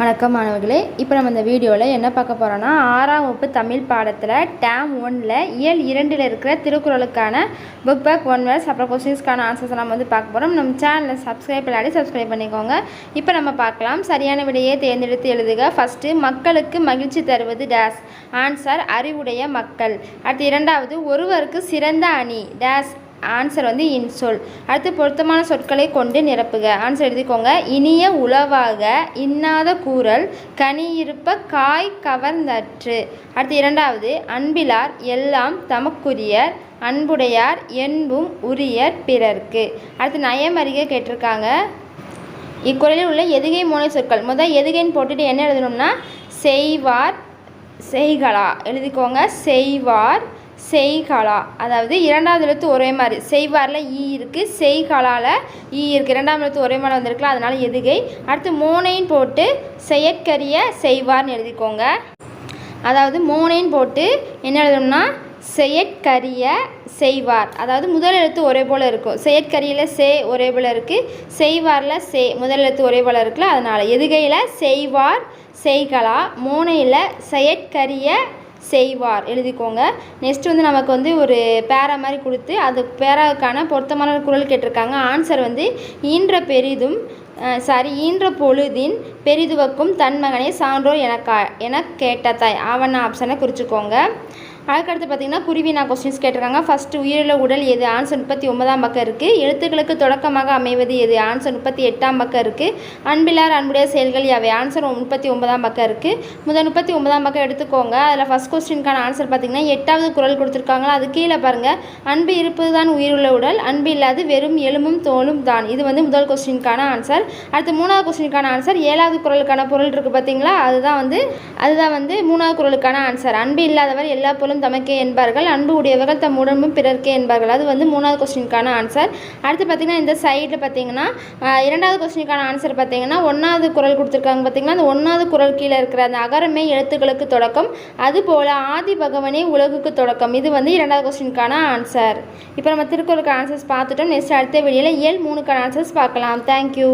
வணக்கம் மாணவர்களே. இப்போ நம்ம இந்த வீடியோவில் என்ன பார்க்க போகிறோன்னா ஆறாம் வகுப்பு தமிழ் பாடத்தில் டேம் ஒன்னில் இயல் இரண்டில் இருக்கிற திருக்குறளுக்கான புக் பேக் ஒன் வேர்ஸ் அப்புறம் கொஸ்டின்ஸ்க்கான ஆன்சர்ஸ் நம்ம வந்து பார்க்க போகிறோம் நம்ம சேனலில் சப்ஸ்கிரைப் இல்லாட்டி சப்ஸ்கிரைப் பண்ணிக்கோங்க. இப்போ நம்ம பார்க்கலாம். சரியான விடையை தேர்ந்தெடுத்து எழுதுக. ஃபஸ்ட்டு மக்களுக்கு மகிழ்ச்சி தருவது டேஸ் ஆன்சர் அறிவுடைய மக்கள். அடுத்து இரண்டாவது ஒருவருக்கு சிறந்த அணி. டேஸ் ஆன்சர் வந்து இன்சொல் அடுத்து பொருத்தமான சொற்களை கொண்டு நிரப்புக. ஆன்சர் எழுதிக்கோங்க. இனிய உளவாக இன்னாத கூறல் கனியிருப்ப காய் கவர்ந்தற்று. அடுத்து இரண்டாவது அன்பிலார் எல்லாம் தமக்குரியர் அன்புடையார் என்பும் உரியர் பிறர்க்கு. அடுத்து நயமறிக கேட்டிருக்காங்க. இக்குறளில் உள்ள எதுகை மூளை சொற்கள். முதல் எதுகைன்னு போட்டுட்டு என்ன எழுதணும்னா செய்வார் செய்களா. எழுதிக்கோங்க. செய்வார் செய்காலா. அதாவது இரண்டாவது எழுத்து ஒரே மாதிரி. செய்வாரில் ஈ இருக்குது செய்காலாவில் ஈ இருக்குது இரண்டாம் எழுத்து ஒரே மாதிரி வந்திருக்குல்ல அதனால் எதுகை. அடுத்து மோனையும் போட்டு செயற்கரிய செய்வார்னு எழுதிக்கோங்க. அதாவது மோனையும் போட்டு என்ன எழுதணும்னா செயற்கரிய செய்வார். அதாவது முதல் எழுத்து ஒரே போல் இருக்கும். செயற்கரியில் சே ஒரே போல் இருக்குது செய்வாரில் சே. முதல் எழுத்து ஒரே போல் இருக்குல்ல அதனால் எதுகையில்? செய்வார் செய்கலா. மோனையில் செயற்கரிய செய்வார். எழுதிக்கோங்க. நெக்ஸ்ட் வந்து நமக்கு வந்து ஒரு பேரா மாதிரி கொடுத்து அது பேராவுக்கான பொருத்தமான குரல் கேட்டிருக்காங்க. ஆன்சர் வந்து ஈன்ற பெரிதும் சாரி ஈன்ற பொழுதின் பெரிதுவக்கும் தன் மகனை சான்றோர் என கா என கேட்ட தாய். ஆவண ஆப்ஷனை குறிச்சிக்கோங்க. அதுக்கடுத்து பார்த்தீங்கன்னா குருவி நான் கொஸ்டின்ஸ் கேட்டிருக்காங்க. ஃபஸ்ட்டு உயிருள்ள உடல் எது? ஆன்சர் முப்பத்தி ஒன்பதாம் பக்கம் இருக்குது எழுத்துக்களுக்கு தொடக்கமாக அமைவது எது? ஆன்சர் முப்பத்தி எட்டாம் பக்கம் இருக்குது அன்பிலார் அன்புடைய செயல்கள் யாவை? ஆன்சர் முப்பத்தி ஒன்பதாம் பக்கம் இருக்குது முதல் முப்பத்தி ஒன்பதாம் பக்கம் எடுத்துக்கோங்க. அதில் ஃபஸ்ட் கொஸ்டினுக்கான ஆன்சர் பார்த்தீங்கன்னா எட்டாவது குரல் கொடுத்துருக்காங்களா? அது கீழே பாருங்கள் அன்பு இருப்பது தான் உயிருள்ள உடல். அன்பு இல்லாது வெறும் எலும்பும் தோலும் தான். இது வந்து முதல் கொஸ்டினுக்கான ஆன்சர் அடுத்து மூணாவது கொஸ்டினுக்கான ஆன்சர் ஏழாவது குரலுக்கான பொருள் இருக்குது பார்த்தீங்களா? அதுதான் வந்து அதுதான் வந்து மூணாவது குரலுக்கான ஆன்சர் அன்பு இல்லாதவர் எல்லா பொருளும் தமக்கே என்பார்கள். அன்பு உடையவர்கள் தம் உடம்பும் பிறர்க்கே என்பார்கள். அது வந்து மூணாவது கொஸ்டினுக்கான ஆன்சர் அடுத்து பார்த்தீங்கன்னா இந்த சைடில் பார்த்தீங்கன்னா இரண்டாவது கொஸ்டினுக்கான ஆன்சர் பார்த்தீங்கன்னா ஒன்றாவது குரல் கொடுத்துருக்காங்க பார்த்தீங்கன்னா அந்த ஒன்றாவது குரல் கீழே இருக்கிற அந்த அகரமே எழுத்துக்களுக்கு தொடக்கம். அதுபோல் ஆதி பகவனே உலகுக்கு தொடக்கம். இது வந்து இரண்டாவது கொஸ்டினுக்கான ஆன்சர் இப்போ நம்ம திருக்குறளுக்கு ஆன்சர்ஸ் பார்த்துட்டோம். நெக்ஸ்ட் அடுத்த வெளியில் இயல் மூணுக்கான ஆன்சர்ஸ் பார்க்கலாம். தேங்க்யூ